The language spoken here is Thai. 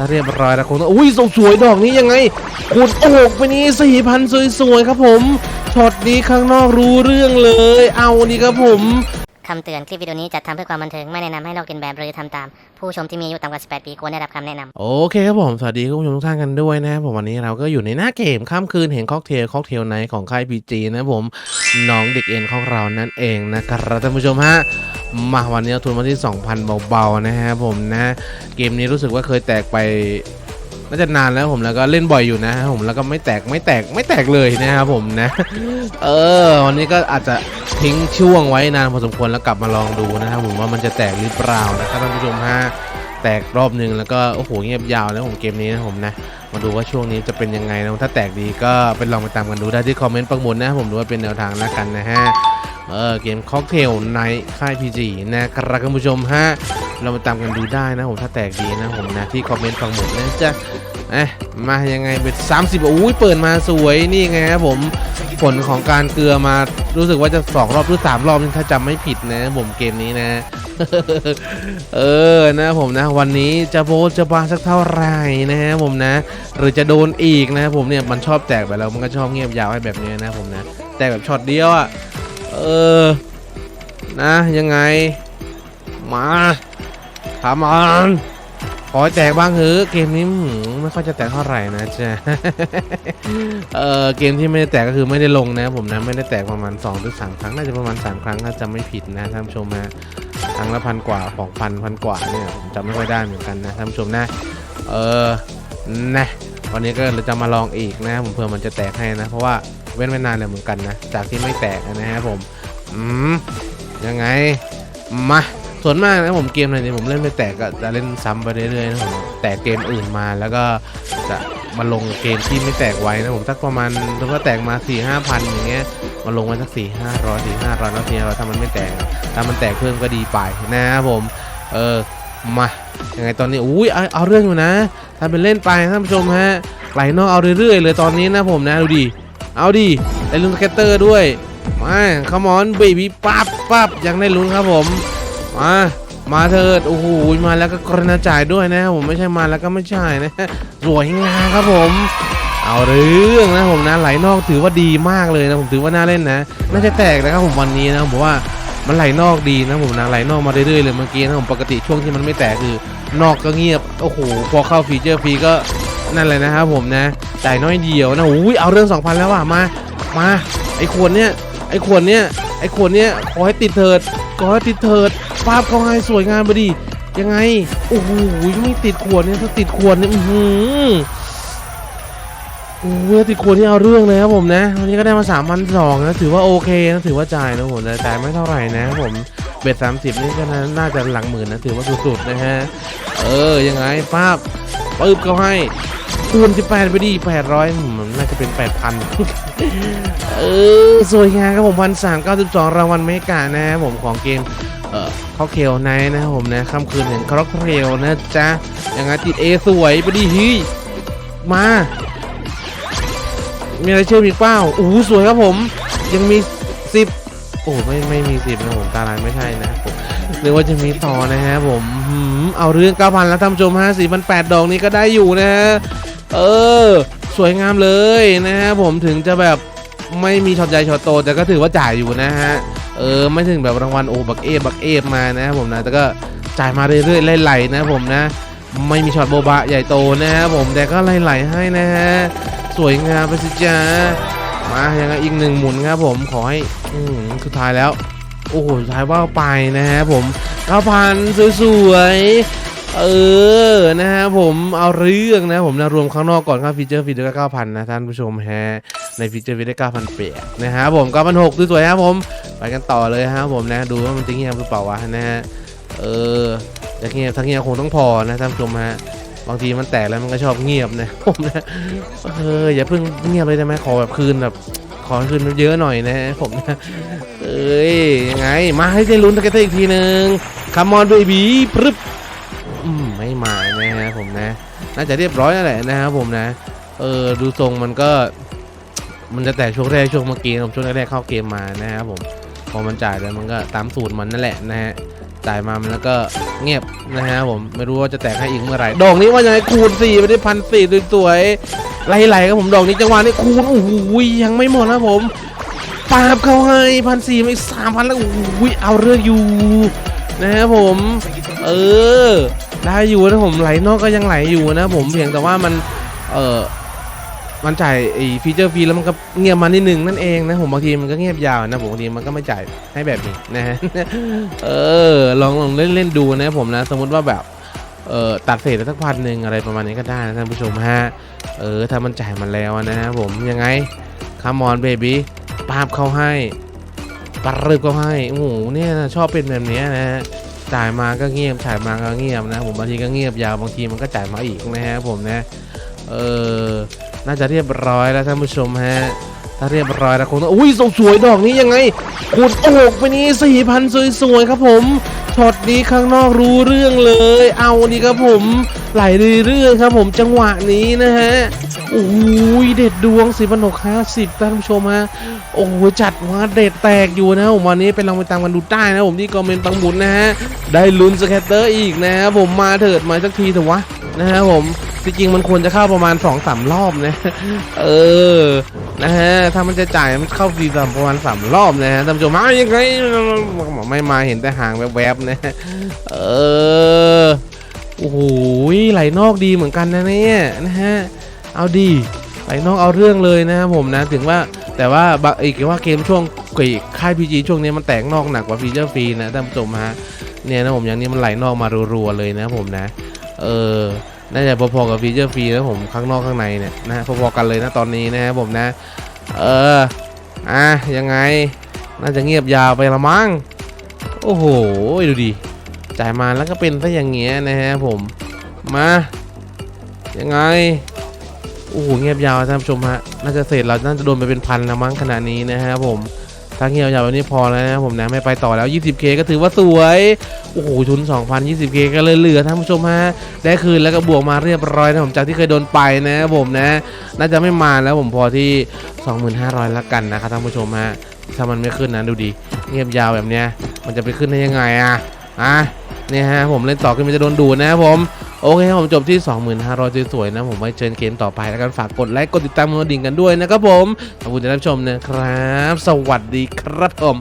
ถ้าเรียบร้อยแล้วคงต้องอุ้ยสวยๆดอกนี้ยังไงคุณโอ้โหไปนี้สี่พันสวยๆครับผมช็อตนี้ข้างนอกรู้เรื่องเลย เอานี่ครับผมคำเตือนคลิปวิดีโอนี้จัดทำเพื่อความบันเทิง ไม่แนะนำให้ลอกเลียนแบบหรือทำตาม ผู้ชมที่มีอายุต่ำกว่า 18 ปีควรได้รับคำแนะนำโอเคครับผม สวัสดีคุณผู้ชมทุกท่านกันด้วยนะครับผมวันนี้เราก็อยู่ในหน้าเกมข้ามคืนเห็นค็อกเทลค็อกเทลไนท์ของค่ายพีจีนะครับผมน้องเด็กเอ็นของเรานั่นเองนะครับท่านผู้ชมฮะ มาวันนี้เอาทุนมาที่ 2,000 เบาๆนะครับผมนะ เกมนี้รู้สึกว่าเคยแตกไปน่าจะนานแล้วผมแล้วก็เล่นบ่อยอยู่นะครับผมแล้วก็ไม่แตกไม่แตกไม่แตกเลยนะครับผมนะ เออ วันนี้ก็อาจจะทิ้งช่วงไว้นานพอสมควรแล้วกลับมาลองดูนะครับผมว่ามันจะแตกหรือเปล่านะครับท่านผู้ชมฮะแตกรอบหนึ่งแล้วก็โอ้โหเงียบยาวแล้วผมเกมนี้นะผมนะ มาดูว่าช่วงนี้จะเป็นยังไงนะถ้าแตกดีก็เป็นลองไปตามกันดูได้ที่คอมเมนต์ปังบนนะผมดูว่าเป็นแนวทางแล้วกันนะฮะ เออเกมค็อกเทลในค่ายพีจีนะครับคุณผู้ชมฮะเรามาตามกันดูได้นะผมถ้าแตกดีนะผมนะที่คอมเมนต์ปังบนนะจ๊ะเอ๊ะมายังไงเป็น30อุ้ยเปิดมาสวยนี่ไงครับผมผลของการเกลือมารู้สึกว่าจะสองรอบหรือสามรอบนี่ถ้าจำไม่ผิดนะผมเกมนี้นะ เออนะผมนะ วันนี้จะโบจะบาสักเท่าไหร่นะฮะผมนะ หรือจะโดนอีกนะผมเนี่ยมันชอบแตกไปแล้วมันก็ชอบเงียบยาวให้แบบนี้นะผมนะ แตกแบบช็อตเดียวอะ่ะ เออ นะยังไง มาทำมันขอแตกบ้างเถอะเกมนี้ไม่ค่อยจะแตกเท่าไหร่นะจ๊ะเออเกมที่ไม่ได้แตกก็คือไม่ได้ลงนะ ผมนะไม่ได้แตกประมาณ2หรือ3ครั้งน่าจะประมาณ3ครั้งถ้าจำไม่ผิดนะท่านผู้ชมนะครั้งละพันกว่าของพันพันกว่าเนี่ยผมจำไม่ค่อยได้เหมือนกันนะท่านผู้ชมนะ เออนะวันนี้ก็เลยจะมาลองอีกนะ ผมเผื่อมันจะแตกให้นะ เพราะว่า เว้นไว้นานเลยเหมือนกันนะ จากที่ไม่แตกนะฮะผม อืม ยังไง มาส่วนมากนะผมเกมอะไรเนี่ยผมเล่นไม่แตกก็จะเล่นซ้ำไปเรื่อยๆนะผมแตกเกมอื่นมาแล้วก็จะมาลงเกมที่ไม่แตกไว้นะผมสักประมาณถ้าว่าแตกมา4ี่ห้าพันอย่างเงี้ยมาลงไว้สักสี่ห้าร้อยสี่ห้าร้อยแล้วทีเราถ้ามันไม่แตกถ้ามันแตกเพิ่มก็ดีไปนะครับผม เออมายังไงตอนนี้อุ้ยเอาเรื่องอยู่นะทำเป็นเล่นไปท่านผู้ชมฮะไหลนอกเอาเรื่อยๆเลยตอนนี้นะผมนะดูดิ เอาดิได้ลุ้นสเก็ตเตอร์ด้วยมาขมอนเบบี้ปั๊บปั๊บยังได้ลุ้นครับผมมามาเถิดโอ้โหมาแล้วก็กรณาจ่ายด้วยนะผมไม่ใช่มาแล้วก็ไม่ใช่นะสวยงามครับผม เอาเรื่องนะผมนะไหลนอกถือว่าดีมากเลยนะผมถือว่าน่าเล่นนะน่าจะแตกนะครับผมวันนี้นะผมว่ามันไหลนอกดีนะผมนะไหลนอกมาเรื่อยๆเลยเมื่อกี้นะผมปกติช่วงที่มันไม่แตกคือนอกก็เงียบโอ้โหพอเข้าฟีเจอร์ฟรีก็ นั่นเลยนะครับผมนะจ่ายน้อยเดียวนะอุ้ยเอาเรื่อง 2,000 แล้วว่ะมา มาไอ้ขวดเนี้ยไอ้ขวดเนี้ยไอ้ขวดเนี้ยขอให้ติดเถิดขอให้ติดเถิดภาพเขาให้สวยงามไปดิยังไงโอ้โหไม่ติดขวดเนี่ยถ้าติดขวดเนี่ยอือหือโอ้โหติดขวดที่เอาเรื่องเลยครับผมนะวันนี้ก็ได้มา3 0 0 2นนะถือว่าโอเคนะถือว่าจ่ายนะผมแต่จ่ายไม่เท่าไหร่นะครับผมเบ็ด30นี่ก็น่าจะหลังหมื่นนะถือว่าสุดๆนะฮะเออยังไงป้าบ ปึ๊บเขาให้คูณ18ไปดิ800มันน่าจะเป็น 8,000 เออ สวยงามครับผมพันสามเก้าสิบสองรางวัลเมกานะครับผมของเกม เอ่อข้าวเคียวไนท์นะครับผมนะค่ำคืนแห่งครอกเทลนะจ๊ะอยังไงติดเอสวยไปดิฮ้มา มีอะไรเชื่อมอีกเปล่าโอ้โหสวยครับผม ยังมีสิบโอ้ไม่ไม่มีสิบนะผมตาลายไม่ใช่นะผมนึกว่าจะมีต่อนะฮะผมหืม เอาเรื่องเก้าพันแล้วท่านผู้ชมฮะสี่พันแปดดอกนี้ก็ได้อยู่นะฮะเออ สวยงามเลยนะฮะผมถึงจะแบบไม่มีช็อตใหญ่ช็อตโตแต่ก็ถือว่าจ่ายอยู่นะฮะเออไม่ถึงแบบรางวัลโอ้บักเอฟบักเอฟมานะผมนะแต่ก็จ่ายมาเรื่อยๆไล่ๆนะผมนะ ไม่มีช็อตโบบะใหญ่โตนะครับผมแต่ก็ไล่ๆให้นะฮะสวยงามไปสิจ้ามายังไงอีกหนึ่งหมุนครับผมขอให้อืสุดท้ายแล้ว โอ้โหสุดท้ายว่าไปนะฮะผม เก้าพันสวยๆ เออ นะฮะผมเอาเรื่องนะผมนะรวมข้างนอกก่อนครับฟีเจอร์ฟีเจอร์ก็เก้าพันนะท่านผู้ชมฮะ ในฟีเจอร์ฟีเจอร์เก้าพันเปียนะฮะผมเก้าพันหกสวยๆครับผม ไปกันต่อเลยฮะผมนะ ดูว่ามันจะเงียบหรือเปล่าวะนะฮะ เออจะเงียบทั้งเงียบคงต้องพอนะท่านผู้ชมฮะบางทีมันแตกแล้วมันก็ชอบเงียบนะผมนะ เอออย่าเพิ่งเงียบเลยได้ไหมขอแบบคืนแบบ ขอคืนเยอะหน่อยนะผมนะเอ้ยยังไง มาให้ได้ลุ้นตะเกตอีกทีหนึ่งคัมมอนเบบี้ปรึบไม่มานะฮะผมนะ น่าจะเรียบร้อยแล้วแหละนะครับผมนะ เออดูทรงมันก็ มันจะแต่ช่วงแรกช่วงเมื่อกี้ผมช่วงแรกๆเข้าเกมมานะครับผมพอมันจ่ายแล้วมันก็ตามสูตรมันนั่นแหละนะฮะจ่ายมามันแล้วก็เงียบนะฮะผมไม่รู้ว่าจะแตกให้อีกเมื่อไหร่ดอกนี้ว่ายังไงคูณ4ไปได้พันสี่สวย ไหลๆครับผมดอกนี้จังหวะนี้คูณโอ้โหยังไม่หมดนะผมปาบเข้าให้พันสี่ไม่สามพันแล้วโอ้โหเอาเรื่องอยู่นะฮะผม เออ ได้อยู่นะผมไหลนอกก็ยังไหลอยู่นะผมเพียงแต่ว่ามัน เออมันจ่ายไอ้ฟีเจอร์ฟรีแล้วมันก็เงียบมานิดนึงนั่นเองนะผมบางทีมันก็เงียบยาวนะผมบางทีมันก็ไม่จ่ายให้แบบนี้นะฮะเออลองลองเล่นเล่นดูนะผมนะ สมมติว่าแบบ เออตัดเศษสักพันหนึ่งอะไรประมาณนี้ก็ได้นะท่านผู้ชมฮะเออถ้ามันจ่ายมันแล้วนะฮะผมยังไงคามอนเบบี้ปาบเข้าให้ปารึบเข้าให้โอ้โหเนี่ยชอบเป็นแบบนี้นะฮะจ่ายมาก็เงียบจ่ายมาก็เงียบนะผมบางทีก็เงียบยาวบางทีมันก็จ่ายมาอีกนะฮะผมนะเออน่าจะเรียบร้อยแล้วท่านผู้ชมฮะถ้าเรียบร้อยแล้วคงต้องอุ้ยสวยดอกนี้ยังไงขุดโอกไปนี่สี่พันสวยๆครับผม ช็อตนี้ข้างนอกรู้เรื่องเลย เอานี่ครับผมไหลเรื่อยๆครับผมจังหวะนี้นะฮะโอ้ยเด็ดดวงสิพันหกห้าสิบท่านผู้ชมฮะโอ้โหจัดมาเด็ดแตกอยู่นะผมวันนี้ไปลองไปตามกันดูได้นะผมที่คอมเมนต์ปังบุญนะฮะได้ลุ้นสแคตเตอร์อีกนะครับผมมาเถิดมาสักทีเถอะวะนะฮะผมจริงๆมันควรจะเข้าประมาณ2อสารอบนะ เออ นะฮะ ถ้ามันจะจ่ายมันเข้าฟรีประมาณสามรอบนะฮะท่านผู้ชมมายังไงไม่มาเห็นแต่ห่างแวบๆนะเออโอ้โหไหลนอกดีเหมือนกันนะเนี่ยนะฮะเอาดีไหลนอกเอาเรื่องเลยนะครับผมนะถึงว่าแต่ว่าอีกว่าเกมช่วงกยค่ายพีจีช่วงนี้มันแตกนอกหนักกว่าฟีเจอร์ฟรีนะท่านผู้ชมฮะเนี่ยนะผมอย่างนี้มันไหลนอกมารัวๆเลยนะผมนะ เออ น่าจะพอๆกับฟีเจอร์ฟรีนะผมข้างนอกข้างในเนี่ยนะพอๆกันเลยนะตอนนี้นะครับผมนะ เอออะยังไง น่าจะเงียบยาวไปละมั้งโอ้โหดูดิจ่ายมาแล้วก็เป็นซะอย่างเงี้ยนะฮะผมมายังไงโอ้โหเงียบยาวท่านผู้ชมฮะน่าจะเสร็จเราน่าจะโดนไปเป็นพันล้วมั้งขนาดนี้นะฮะผม ถ้าเงียบยาวแบบนี้พอแล้วนะผมนะไม่ไปต่อแล้ว 20k ก็ถือว่าสวย โอ้โหทุน2,000 20k ก็เลยเหลือท่านผู้ชมฮะได้คืนแล้วก็บวกมาเรียบร้อยนะผมจากที่เคยโดนไปนะผมนะ น่าจะไม่มาแล้วผมพอที่ 25,000ละกันนะครับท่านผู้ชมฮะถ้ามันไม่ขึ้นนะดูดิเงียบยาวแบบเนี้ยมันจะไปขึ้นได้ยังไงอะอะเนี่ยฮะผมเล่นต่อขึ้นมันจะโดนดูดนะครับผม โอเคครับผมจบที่ 2500สวยๆนะ ผมไว้เจอเกมต่อไปแล้วกันฝากกดไลค์กดติดตามมดดิ่งกันด้วยนะครับผมขอบคุณที่รับชมนะครับ สวัสดีครับผม